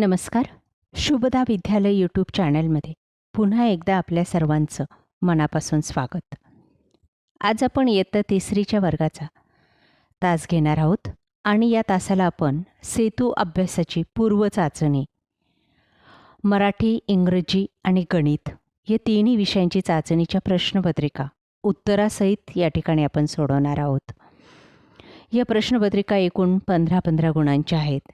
नमस्कार. शुभदा विद्यालय यूट्यूब चॅनलमध्ये पुन्हा एकदा आपल्या सर्वांचं मनापासून स्वागत. आज आपण इयत्ता तिसरीच्या वर्गाचा तास घेणार आहोत आणि या तासाला आपण सेतू अभ्यासाची पूर्व चाचणी मराठी इंग्रजी आणि गणित या तिन्ही विषयांची चाचणीच्या प्रश्नपत्रिका उत्तरासहित या ठिकाणी आपण सोडवणार आहोत. या प्रश्नपत्रिका एकूण पंधरा पंधरा गुणांच्या आहेत.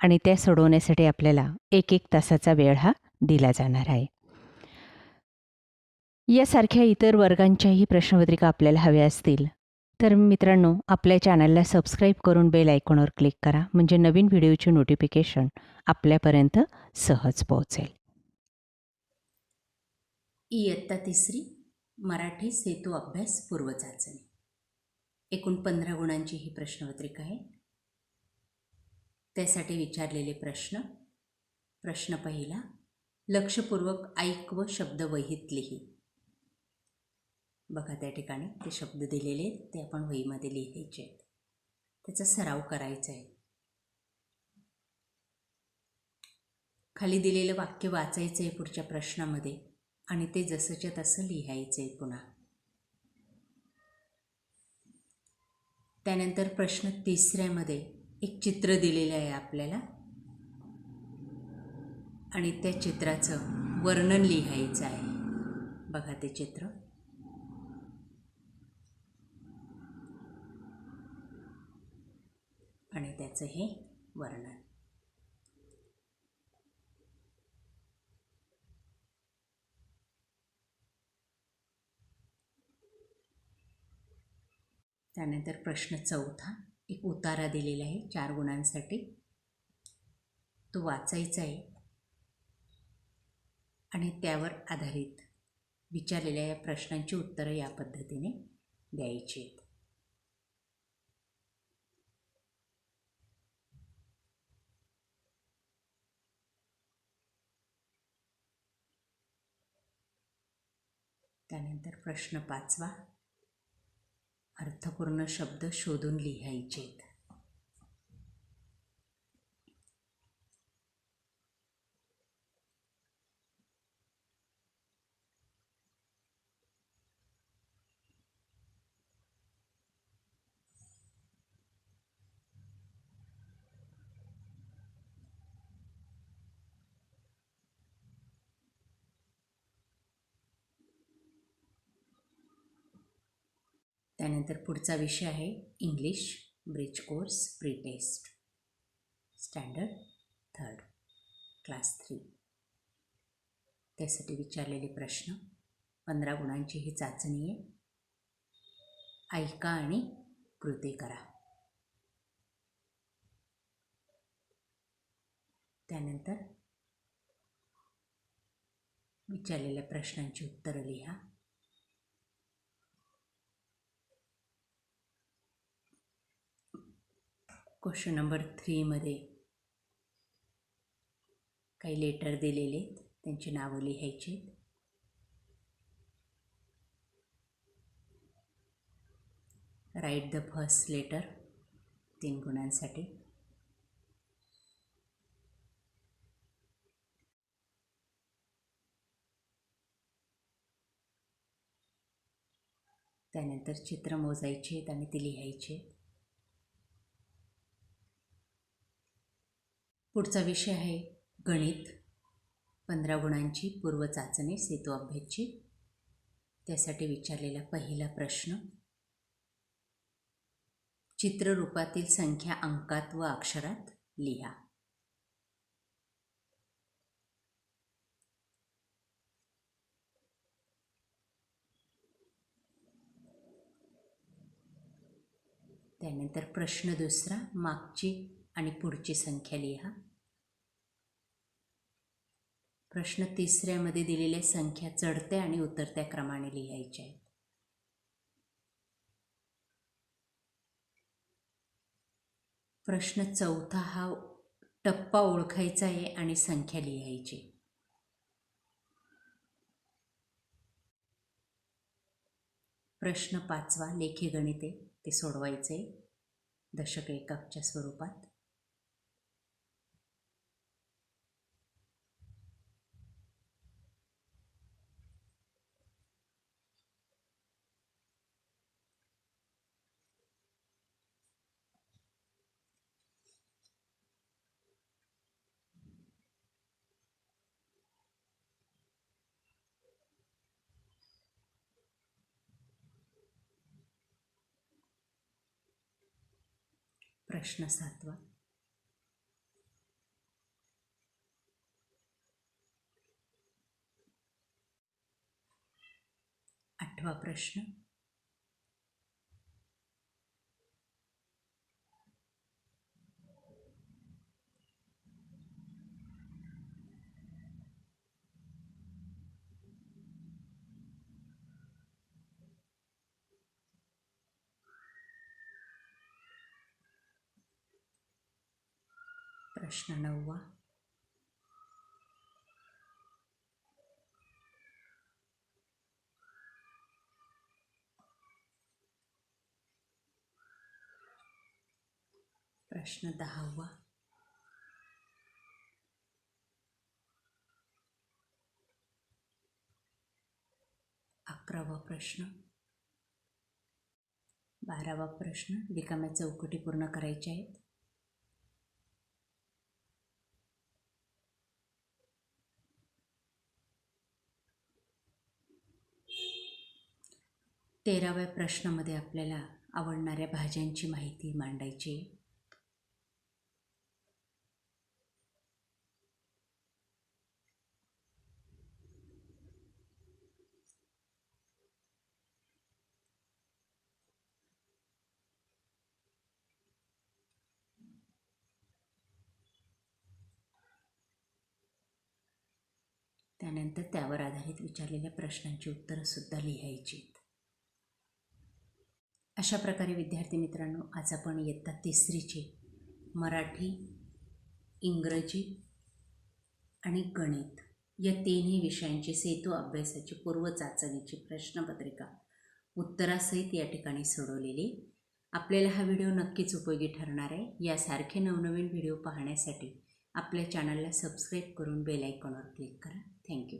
आणि त्या सोडवण्यासाठी आपल्याला एक एक तासाचा वेळ हा दिला जाणार आहे. यासारख्या इतर वर्गांच्याही प्रश्नपत्रिका आपल्याला हव्या असतील तर मित्रांनो आपल्या चॅनलला सबस्क्राईब करून बेल आयकॉनवर क्लिक करा म्हणजे नवीन व्हिडिओचे नोटिफिकेशन आपल्यापर्यंत सहज पोहोचेल. इयत्ता तिसरी मराठी सेतू अभ्यास पूर्वचाचणी. एकूण पंधरा गुणांची ही प्रश्नपत्रिका आहे. त्यासाठी विचारलेले प्रश्न. प्रश्न पहिला लक्षपूर्वक ऐक व शब्द वहीत लिही. बघा त्या ठिकाणी ते शब्द दिलेले आहेत ते आपण वहीमध्ये लिहायचे आहेत. त्याचा सराव करायचा आहे. खाली दिलेलं वाक्य वाचायचं आहे पुढच्या प्रश्नामध्ये आणि ते जसंच्या तसं लिहायचं आहे पुन्हा. त्यानंतर प्रश्न तिसऱ्यामध्ये एक चित्र दिलेलं आहे आपल्याला. आणि त्या चित्राचं वर्णन लिहायचं आहे. बघा ते चित्र. आणि त्याचं हे वर्णन. त्यानंतर प्रश्न चौथा. एक उतारा दिलेला आहे चार गुणांसाठी. तो वाचायचा आहे. आणि त्यावर आधारित विचारलेल्या या प्रश्नांची उत्तरं या पद्धतीने द्यायची आहेत. त्यानंतर प्रश्न पाचवा. अर्थपूर्ण शब्द शोधून लिहायचेत. त्यानंतर पुढचा विषय आहे English bridge course pre test standard third class three त्यासाठी विचारलेले प्रश्न. पंधरा गुणांची ही चाचणी आहे. ऐका आणि कृती करा. त्यानंतर विचारलेल्या प्रश्नांची उत्तरं लिहा. क्वेश्चन नंबर थ्रीमध्ये काही लेटर दिलेले आहेत. त्यांची नावं लिहायची राईट द फर्स्ट लेटर तीन गुणांसाठी. त्यानंतर चित्र मोजायची आहेत आणि ती लिहायची पुढचा विषय आहे गणित. पंधरा गुणांची पूर्व चाचणी सेतू अभ्यासची त्यासाठी विचारलेला पहिला प्रश्न. चित्ररूपातील संख्या अंकात व अक्षरात लिहा. त्यानंतर प्रश्न दुसरा मागची आणि पुढची संख्या लिहा. प्रश्न तिसऱ्यामध्ये दिलेल्या संख्या चढत्या आणि उतरत्या क्रमाने लिहायच्या आहेत. प्रश्न चौथा हा टप्पा ओळखायचा आहे आणि संख्या लिहायची प्रश्न पाचवा लेखी गणिते ते सोडवायचे दशक एककच्या स्वरूपात. प्रश्न सातवा आठवा प्रश्न. प्रश्न नववा. प्रश्न दहावा. अकरावा प्रश्न. बारावा प्रश्न रिकाम्या चौकटी पूर्ण करायच्या आहेत. तेराव्या प्रश्नामध्ये आपल्याला आवडणाऱ्या भाज्यांची माहिती मांडायची त्यानंतर त्यावर आधारित विचारलेल्या प्रश्नांची उत्तरंसुद्धा लिहायची आहेत. अशा प्रकारे विद्यार्थी मित्रांनो आज आपण इयत्ता तिसरीचे मराठी इंग्रजी आणि गणित या तिन्ही विषयांची सेतू अभ्यासाची पूर्व चाचणीची प्रश्नपत्रिका उत्तरासहित या ठिकाणी सोडवलेली. आपल्याला हा व्हिडिओ नक्कीच उपयोगी ठरणार आहे. यासारखे नवनवीन व्हिडिओ पाहण्यासाठी आपल्या चॅनलला सबस्क्राईब करून बेल आयकॉनवर क्लिक करा. थँक्यू